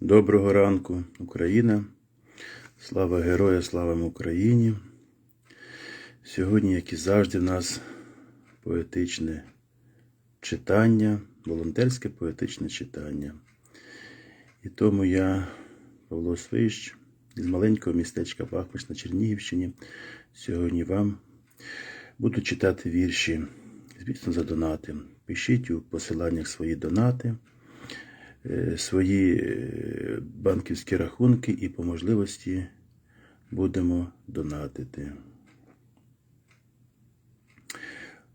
Доброго ранку, Україна. Слава Героя, слава Україні. Сьогодні, як і завжди, в нас поетичне читання, волонтерське поетичне читання. І тому я, Павло Свищ, із маленького містечка Бахмач на Чернігівщині, сьогодні вам буду читати вірші, звісно, за донати. Пишіть у посиланнях свої донати свої е, банківські рахунки і по можливості будемо донатити.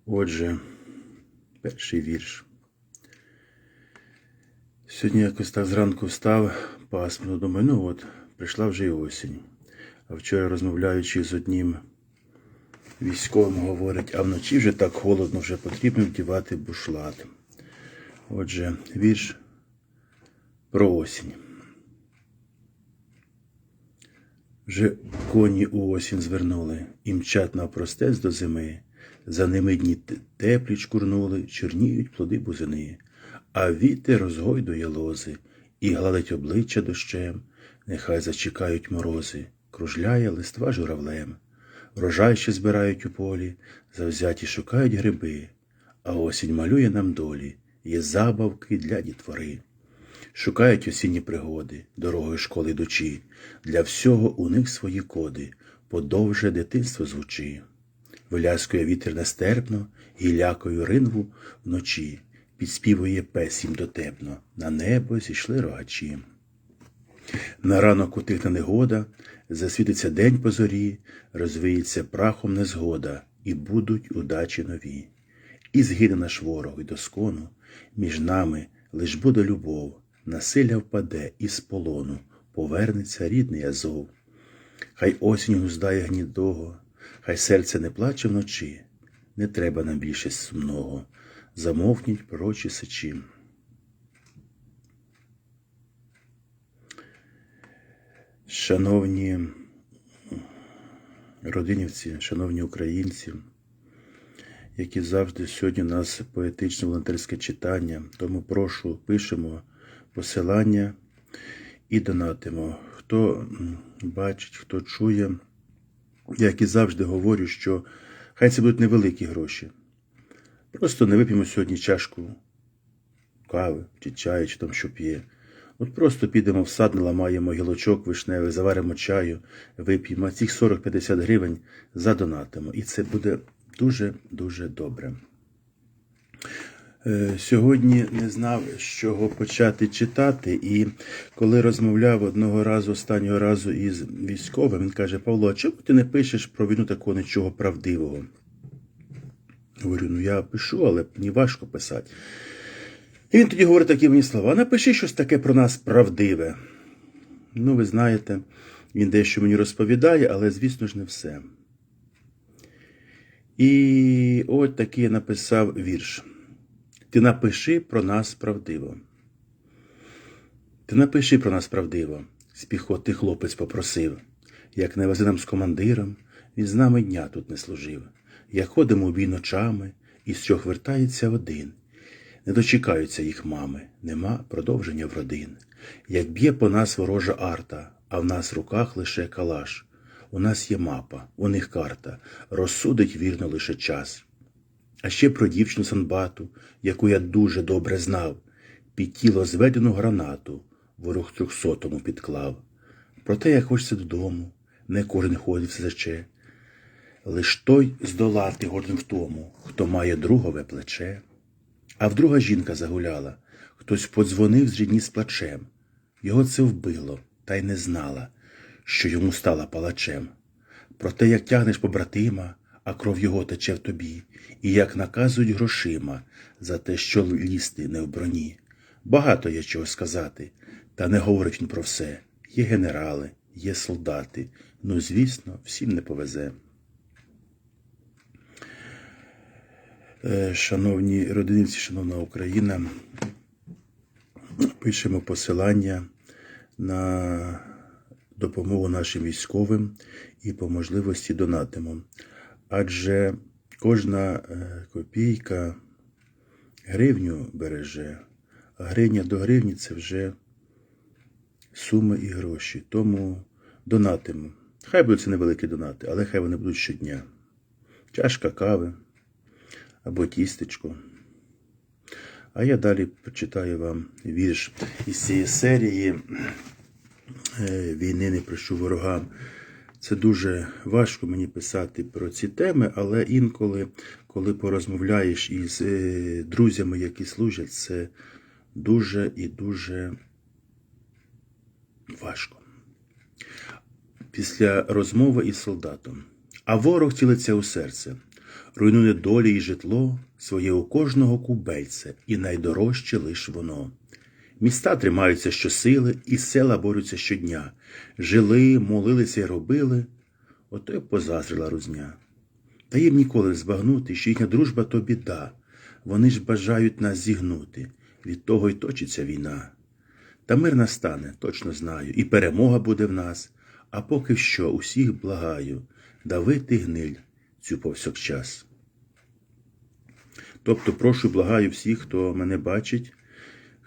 Отже, перший вірш. Сьогодні якось так зранку встав пасмурно, думаю, ну от, прийшла вже й осінь. А вчора, розмовляючи з одним військовим, говорить, а вночі вже так холодно, вже потрібно вдівати бушлат. Отже, вірш про осінь. Вже коні у осінь звернули, і мчать навпростець до зими. За ними дні теплі чкурнули, чорніють плоди бузини, а вітер розгойдує лози і гладить обличчя дощем. Нехай зачекають морози, кружляє листва журавлем. Рожай ще збирають у полі, завзяті шукають гриби, а осінь малює нам долі, є забавки для дітвори. Шукають осінні пригоди, дорогою школи йдучи, для всього у них свої коди, подовже дитинство звучи. Виляскує вітер нестерпно, гілякою ринву вночі, підспівує пес їм дотепно, на небо зійшли рогачі. На ранок утихне негода, засвітиться день по зорі, розвіється прахом незгода, і будуть удачі нові. І згине наш ворог і доскону, між нами лиш буде любов, насилля впаде із полону, повернеться рідний Азов. Хай осінь гуздає гнідого, хай серце не плаче вночі, не треба нам більше сумного, замовкніть пророчі сечі. Шановні родинівці, шановні українці, які завжди сьогодні у нас поетичне волонтерське читання, тому прошу, пишемо посилання і донатимо. Хто бачить, хто чує, як і завжди говорю, що хай це будуть невеликі гроші. Просто не вип'ємо сьогодні чашку кави чи чаю, чи там що п'є. От просто підемо в сад, наламаємо гілочок вишневий, заваримо чаю, вип'ємо, цих 40-50 гривень задонатимо. І це буде дуже-дуже добре. Е, Сьогодні не знав, з чого почати читати, і коли розмовляв одного разу, останнього разу із військовим, він каже: Павло, а чому ти не пишеш про війну такого нічого правдивого? Говорю, ну я пишу, але мені важко писати. І він тоді говорить такі мені слова: напиши щось таке про нас правдиве. Ну, ви знаєте, він дещо мені розповідає, але, звісно ж, не все. І от такий написав вірш. Ти напиши про нас правдиво. Ти напиши про нас правдиво, з піхоти хлопець попросив. Як не вези нам з командиром, він з нами дня тут не служив. Як ходимо бій ночами, і з чого вертається один. Не дочекаються їх мами, нема продовження в родин. Як б'є по нас ворожа арта, а в нас в руках лише калаш. У нас є мапа, у них карта, розсудить вірно лише час. А ще про дівчину Санбату, яку я дуже добре знав, під тіло зведену гранату ворог трьохсотому підклав. Про те, як хочеться додому, не кожен ходить в СЗЧ. Лиш той здолати годен в тому, хто має другове плече. А вдруга жінка загуляла, хтось подзвонив з рідні з плачем. Його це вбило, та й не знала, що йому стала палачем. Про те, як тягнеш побратима, а кров його тече в тобі, і як наказують грошима за те, що лізти не в броні. Багато є чого сказати, та не говорить він про все. Є генерали, є солдати, ну, звісно, всім не повезе. Е, Шановні родинівці, шановна Україна, пишемо посилання на допомогу нашим військовим і по можливості донатимо. Адже кожна е, копійка гривню береже, а гривня до гривні це вже суми і гроші. Тому донатимо. Хай будуть це невеликі донати, але хай вони будуть щодня. Чашка кави або тістечко. А я далі почитаю вам вірш із цієї серії е, Війни не прощу ворогам. Це дуже важко мені писати про ці теми, але інколи, коли порозмовляєш із е, друзями, які служать, це дуже і дуже важко. Після розмови із солдатом. А ворог цілиться у серце, руйнує долі і житло, своє у кожного кубельце, і найдорожче лиш воно. Міста тримаються щосили, і села борються щодня. Жили, молилися й робили, ото й позазрила рузня. Та їм ніколи збагнути, що їхня дружба то біда. Вони ж бажають нас зігнути. Від того й точиться війна. Та мир настане, точно знаю, і перемога буде в нас. А поки що усіх благаю, давити гниль цю повсякчас. Тобто прошу, благаю всіх, хто мене бачить,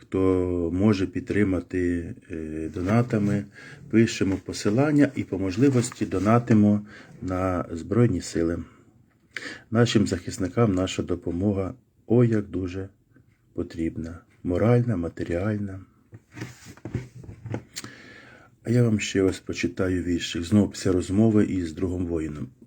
хто може підтримати е, донатами, пишемо посилання і по можливості донатимо на Збройні Сили. Нашим захисникам наша допомога ой як дуже потрібна. Моральна, матеріальна. А я вам ще ось почитаю віршик. Знову після розмови із другом воїном.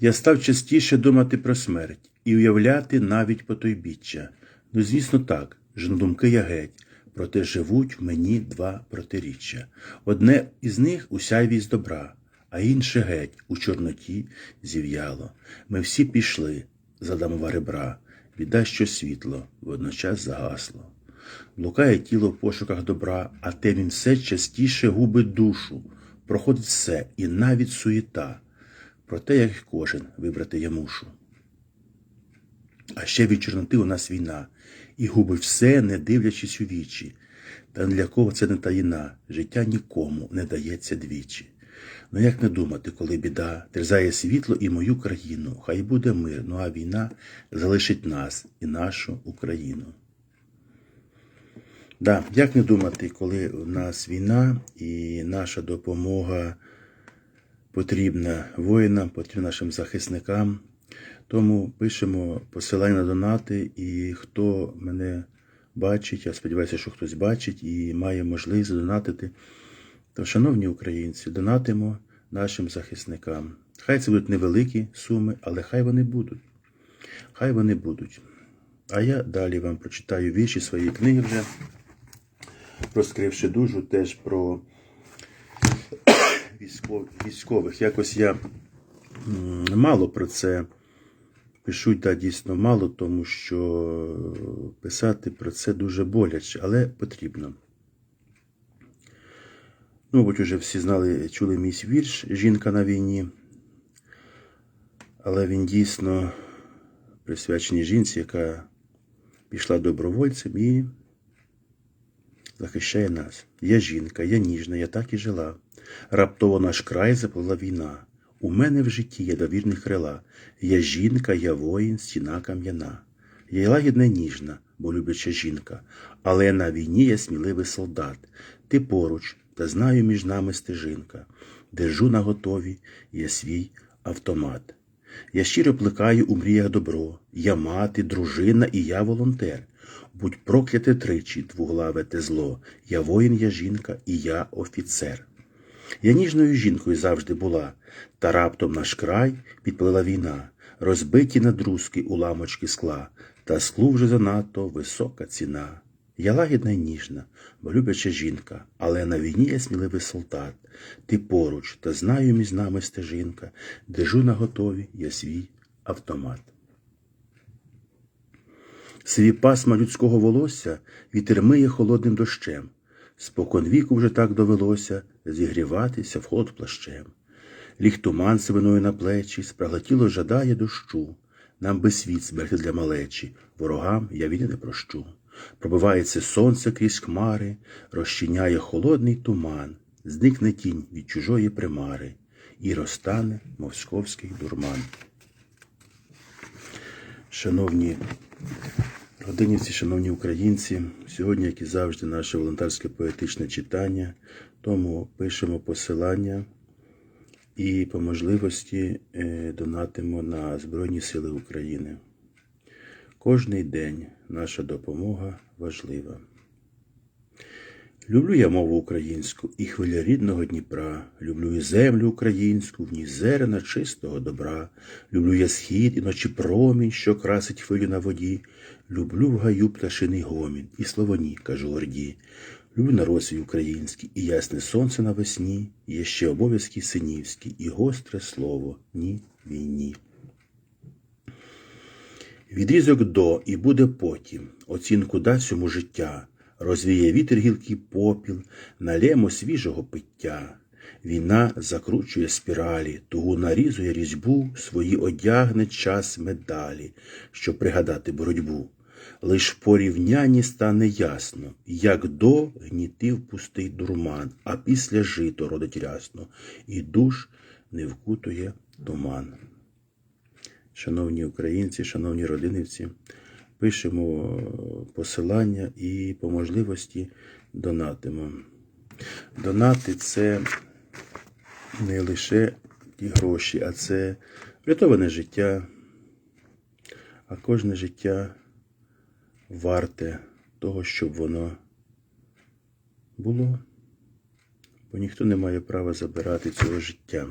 Я став частіше думати про смерть і уявляти навіть потойбіччя. Ну, звісно, так, ж думки я геть, проте живуть в мені два протиріччя. Одне із них у сяйві добра, а інше геть у чорноті зів'яло. Ми всі пішли за дамова ребра, біда, що світло водночас загасло. Блукає тіло в пошуках добра, а те він все частіше губить душу, проходить все і навіть суєта. Проте, як кожен, вибрати я мушу. А ще від чорноти у нас війна, і губить все, не дивлячись у вічі. Та для кого це не таїна, життя нікому не дається двічі. Ну як не думати, коли біда терзає світло і мою країну, хай буде мир, ну а війна залишить нас і нашу Україну. Да, як не думати, коли у нас війна і наша допомога потрібна воїнам, потрібна нашим захисникам. Тому пишемо посилання на донати, і хто мене бачить, я сподіваюся, що хтось бачить і має можливість донатити. То, шановні українці, донатимо нашим захисникам. Хай це будуть невеликі суми, але хай вони будуть. Хай вони будуть. А я далі вам прочитаю вірші своєї книги вже, розкривши душу теж про військових. Якось я мало про це пишу, та дійсно мало, тому що писати про це дуже боляче, але потрібно. Ну, мабуть, уже всі знали, чули мій вірш Жінка на війні. Але він дійсно присвячений жінці, яка пішла добровольцем і захищає нас. Я жінка, я ніжна, я так і жила. Раптово наш край заплила війна. У мене в житті є довірні крила. Я жінка, я воїн, стіна кам'яна. Я лагідна ніжна, бо любляча жінка, але на війні я сміливий солдат. Ти поруч, та знаю між нами стежинка. Держу на готові я свій автомат. Я щиро плекаю у мріях добро. Я мати, дружина і я волонтер. Будь прокляте тричі, двуглаве те зло. Я воїн, я жінка, і я офіцер. Я ніжною жінкою завжди була, та раптом наш край підплила війна, розбиті надрузки уламочки скла, та склу вже занадто висока ціна. Я лагідна й ніжна, бо любляча жінка, але на війні я сміливий солдат. Ти поруч, та знаю між нами стежинка, держу на готові я свій автомат. Свій пасма людського волосся вітер миє холодним дощем. Спокон віку вже так довелося зігріватися в холод плащем. Ліг туман сивиною на плечі, спрагла тіло жадає дощу. Нам би світ зберегти для малечі, ворогам я війни не прощу. Пробивається сонце крізь хмари, розчиняє холодний туман, зникне тінь від чужої примари, і розтане московський дурман. Шановні Родинівці, шановні українці, сьогодні, як і завжди, наше волонтерське поетичне читання, тому пишемо посилання і по можливості е, донатимо на Збройні Сили України. Кожний день наша допомога важлива. Люблю я мову українську і хвиля рідного Дніпра. Люблю і землю українську, в ній зерна чистого добра. Люблю я схід і ночі промінь, що красить хвилю на воді. Люблю в гаю пташиний гомін, і словоні, кажу орді. Свій український, і ясне сонце навесні, є ще обов'язки синівські, і гостре слово ні війні. Відрізок до і буде потім, оцінку дасть йому життя, розвіє вітер гілкий попіл, налємо свіжого пиття. Війна закручує спіралі, тугу нарізує різьбу, свої одягне час медалі, щоб пригадати боротьбу. Лиш порівнянні стане ясно, як до гнітив пустий дурман, а після жито родить рясно, і душ не вкутує туман. Шановні українці, шановні родинівці, пишемо посилання і по можливості донатимо. Донати це не лише ті гроші, а це врятоване життя, а кожне життя варте того, щоб воно було, бо ніхто не має права забирати цього життя.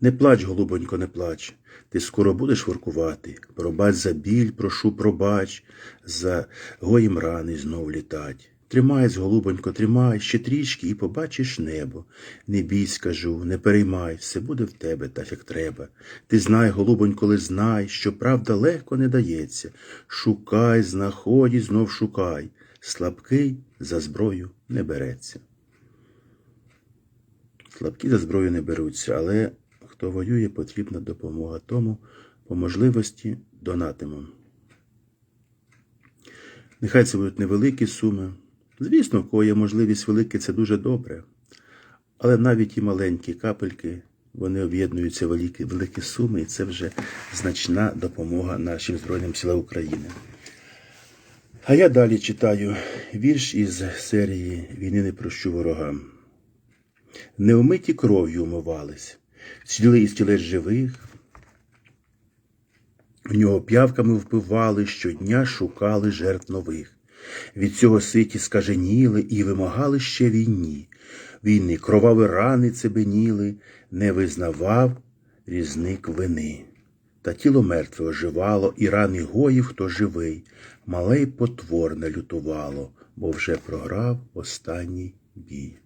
Не плач, голубонько, не плач. Ти скоро будеш воркувати. Пробач за біль, прошу, пробач, за гоїм рани знов літать. Тримайсь, голубонько, тримай, ще трішки і побачиш небо. Не бійсь, кажу, не переймай, все буде в тебе так, як треба. Ти знай, голубонько, ли знай, що правда легко не дається. Шукай, знаходь і знов шукай. Слабкий за зброю не береться. Слабкі за зброю не беруться, але хто воює, потрібна допомога. Тому по можливості донатимо. Нехай це будуть невеликі суми. Звісно, в кого є можливість великі, це дуже добре. Але навіть і маленькі капельки, вони об'єднуються великі, великі суми, і це вже значна допомога нашим Збройним силам України. А я далі читаю вірш із серії Війни не прощу ворогам. Невмиті кров'ю умивались, сіли із тілець живих, в нього п'явками впивали, щодня шукали жертв нових. Від цього ситі скаженіли і вимагали ще війні. Війни кроваві рани цебеніли, не визнавав різник вини. Та тіло мертве оживало, і рани гоїв, хто живий, мале й потворне лютувало, бо вже програв останній бій.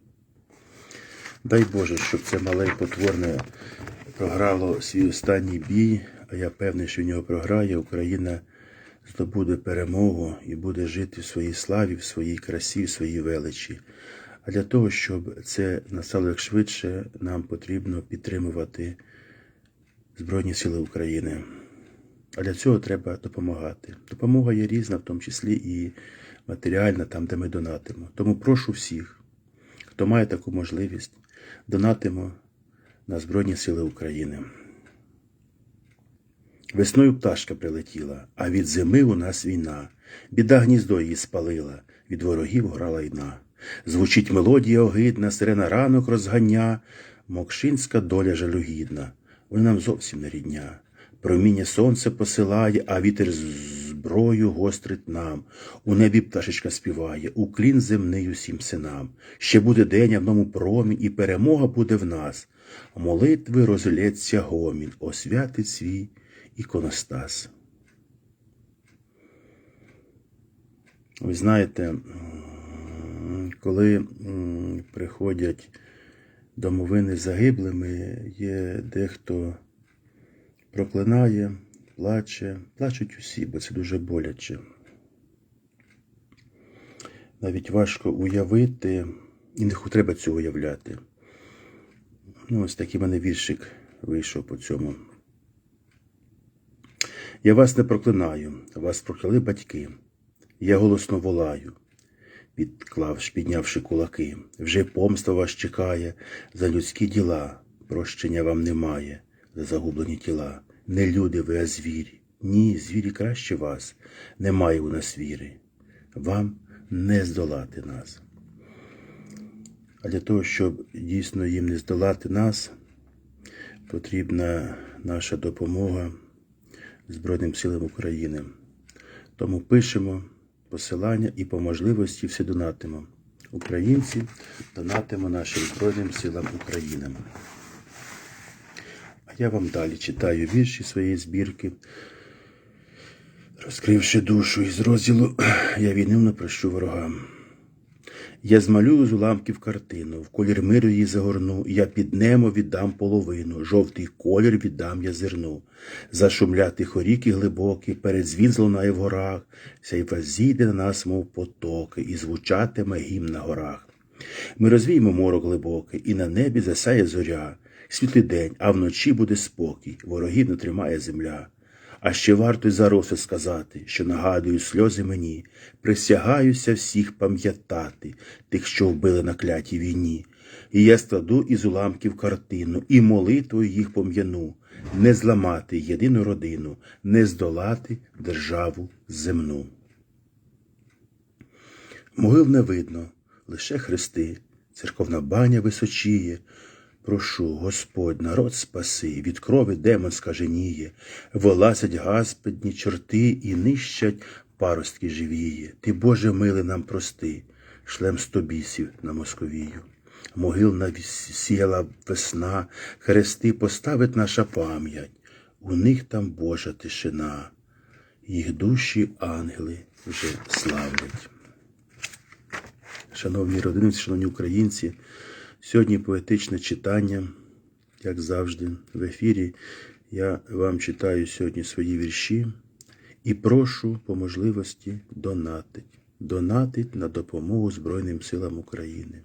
Дай Боже, щоб це мале потворне програло свій останній бій, а я певний, що в нього програє, Україна здобуде перемогу і буде жити в своїй славі, в своїй красі, в своїй величі. А для того, щоб це настало як швидше, нам потрібно підтримувати Збройні Сили України. А для цього треба допомагати. Допомога є різна, в тому числі і матеріальна, там, де ми донатимо. Тому прошу всіх, хто має таку можливість, донатимо на Збройні Сили України. Весною пташка прилетіла, а від зими у нас війна. Біда гніздо її спалила, від ворогів грала йна. Звучить мелодія огидна, сирена ранок розганя, мокшинська доля жалюгідна, вона нам зовсім не рідня. Проміння сонце посилає, а вітер зброю гострить нам. У небі пташечка співає, уклін земний усім синам. Ще буде день, а в ньому промінь, і перемога буде в нас. Молитви розлється гомін, освятить свій іконостас. Ви знаєте, коли приходять домовини загиблими, є дехто проклинає, плаче, плачуть усі, бо це дуже боляче. Навіть важко уявити, і не треба цього уявляти. Ну, ось такий мене віршик вийшов по цьому. Я вас не проклинаю, вас прокляли батьки. Я голосно волаю, підклавши, піднявши кулаки. Вже помста вас чекає за людські діла. Прощення вам немає за загублені тіла. Не люди ви, а звірі. Ні, звірі краще вас, немає у нас віри. Вам не здолати нас. А для того, щоб дійсно їм не здолати нас, потрібна наша допомога Збройним силам України. Тому пишемо посилання і по можливості все донатимо. Українці донатимо нашим Збройним силам України. А я вам далі читаю вірші своєї збірки. Розкривши душу із розділу Я війнив не прощу ворогам. Я змалюю з уламків картину, в колір миру її загорну, я під немо віддам половину, жовтий колір віддам я зерну. Зашумляти хоріки глибокі, передзвін злунає в горах, сяйва зійде на нас, мов потоки, і звучатиме гімн на горах. Ми розвіємо морок глибокий, і на небі засяє зоря, світлий день, а вночі буде спокій, ворогів не тримає земля. А ще варто й зароси сказати, що нагадую сльози мені, присягаюся всіх пам'ятати, тих, що вбили на клятій війні. І я складу із уламків картину, і молитвою їх пом'яну, не зламати єдину родину, не здолати державу земну. Могил не видно, лише хрести, церковна баня височіє. Прошу, Господь, народ спаси, від крови демон скаженіє, вилазять гаспидні чорти і нищать паростки живіє. Ти, Боже, милий нам прости, шлем сто бісів на Московію. Могил навсіяла весна, хрести поставить наша пам'ять, у них там Божа тишина, їх душі ангели вже славлять. Шановні родини, шановні українці, сьогодні поетичне читання, як завжди, в ефірі. Я вам читаю сьогодні свої вірші і прошу по можливості донатить. Донатить на допомогу Збройним силам України.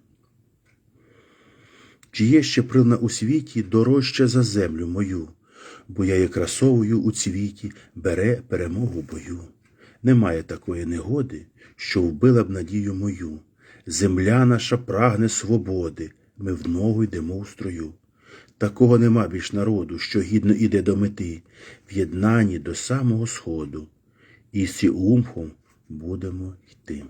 Чи є ще прилна у світі дорожча за землю мою, бо я є красовою у цвіті, бере перемогу бою. Немає такої негоди, що вбила б надію мою. Земля наша прагне свободи, ми в ногу йдемо у строю. Такого нема більш народу, що гідно іде до мети, в єднанні до самого сходу, і з умхом будемо йти.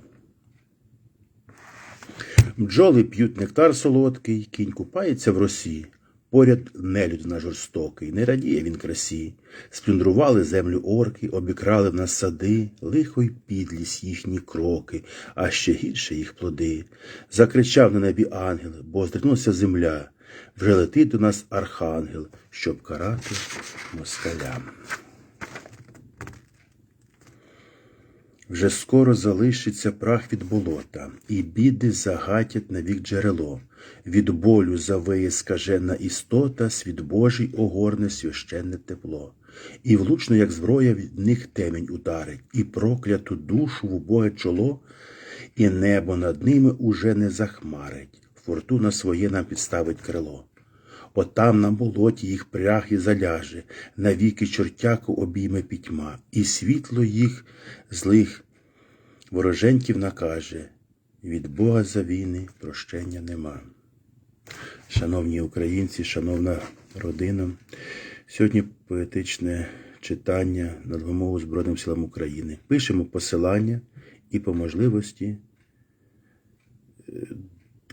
Бджоли п'ють нектар солодкий, кінь купається в росі. Поряд нелюд на жорстокий, не радіє він красі. Сплюндрували землю орки, обікрали в нас сади, лихо й підлість їхні кроки, а ще гірше їх плоди. Закричав на небі ангел, бо здригнулася земля. Вже летить до нас архангел, щоб карати москалям. Вже скоро залишиться прах від болота, і біди загатять навік джерело. Від болю завиє скажена істота, світ Божий огорне священне тепло. І влучно, як зброя, від них темінь ударить, і прокляту душу в убоге чоло, і небо над ними уже не захмарить, фортуна своє нам підставить крило. Отам на болоті їх прях і заляже, навіки чортяку обійме пітьма, і світло їх злих вороженьків накаже, від Бога за війни прощення нема. Шановні українці, шановна родина, сьогодні поетичне читання на допомогу Збройним силам України. Пишемо посилання і по можливості е,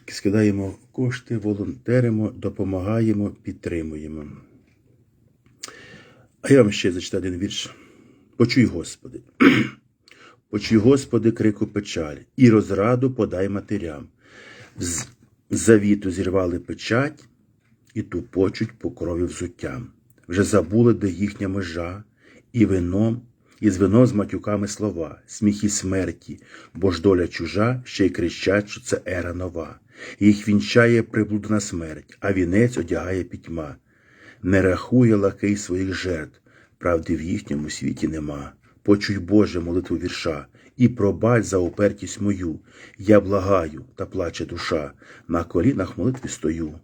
скидаємо кошти, волонтеримо, допомагаємо, підтримуємо. А я вам ще зачитаю один вірш. Почуй, Господи. Почуй, Господи, крику печаль, і розраду подай матерям. З завіту зірвали печать і тупочуть по крові взуттям. Вже забули, де їхня межа, і вином, і з вино з матюками слова, сміх і смерті, бо ж доля чужа, ще й кричать, що це ера нова. Їх вінчає приблудна смерть, а вінець одягає пітьма. Не рахує лакей своїх жертв, правди в їхньому світі нема. Почуй, Боже, молитву вірша, і пробач за упертість мою. Я благаю, та плаче душа, на колінах молитві стою.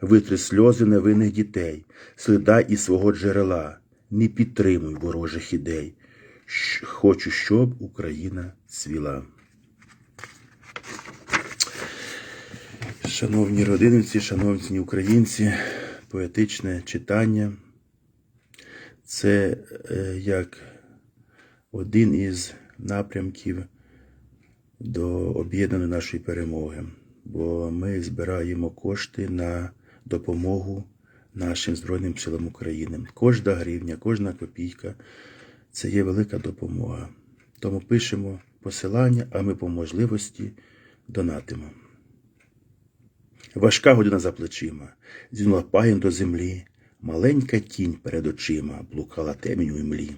Витри сльози невинних дітей, слідай із свого джерела, не підтримуй ворожих ідей. Хочу, щоб Україна цвіла. Шановні родинівці, шановні українці, поетичне читання. Це е, як один із напрямків до об'єднаної нашої перемоги, бо ми збираємо кошти на допомогу нашим Збройним силам України. Кожна гривня, кожна копійка це є велика допомога. Тому пишемо посилання, а ми по можливості донатимо. Важка година за плечима, зінула пагін до землі, маленька тінь перед очима блукала темінь у імлі.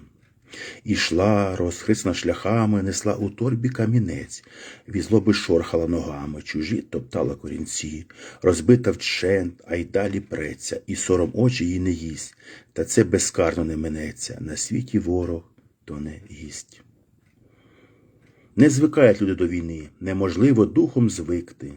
Ішла, розхрисна шляхами, несла у торбі камінець, візлоби шорхала ногами, чужі топтала корінці, розбита вчент, а й далі преться, і сором очі їй не їсть, та це безкарно не минеться, на світі ворог, то не гість. Не звикають люди до війни, неможливо духом звикти.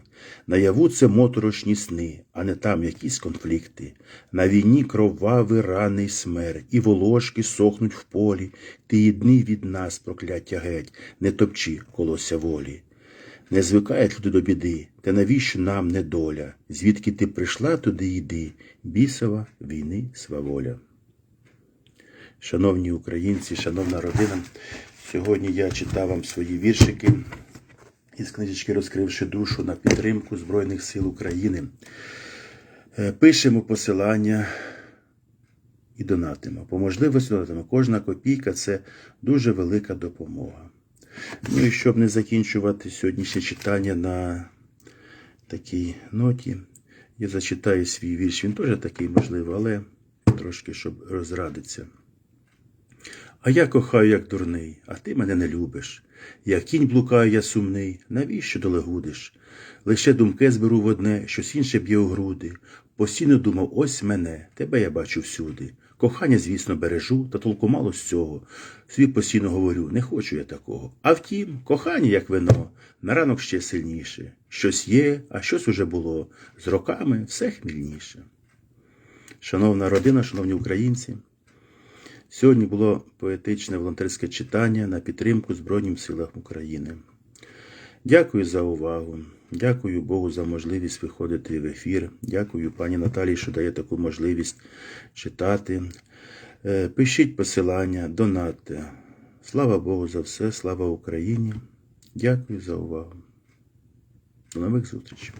Наяву це моторошні сни, а не там якісь конфлікти. На війні кровавий рани й смерть, і волошки сохнуть в полі. Ти єдний від нас, прокляття геть, не топчи колося волі. Не звикають люди до біди, та навіщо нам недоля? Звідки ти прийшла, туди йди, бісова війни сваволя. Шановні українці, шановна родина, сьогодні я читав вам свої віршики із книжечки Розкривши душу на підтримку Збройних сил України. Е, Пишемо посилання і донатимо. По можливості донатимо. Кожна копійка це дуже велика допомога. Ну і щоб не закінчувати сьогоднішнє читання на такій ноті, я зачитаю свій вірш. Він теж такий можливий, але трошки щоб розрадитися. А я кохаю, як дурний, а ти мене не любиш. Як кінь блукаю я сумний, навіщо долегудиш? Лише думки зберу в одне, щось інше б'є у груди. Постійно думав, ось мене, тебе я бачу всюди. Кохання, звісно, бережу, та толку мало з цього. Собі постійно говорю, не хочу я такого. А втім, кохання, як вино, на ранок ще сильніше. Щось є, а щось уже було. З роками все хмільніше. Шановна родина, шановні українці. Сьогодні було поетичне волонтерське читання на підтримку Збройним силам України. Дякую за увагу. Дякую Богу за можливість виходити в ефір. Дякую пані Наталії, що дає таку можливість читати. Е, Пишіть посилання, донатьте. Слава Богу за все, слава Україні. Дякую за увагу. До нових зустрічей.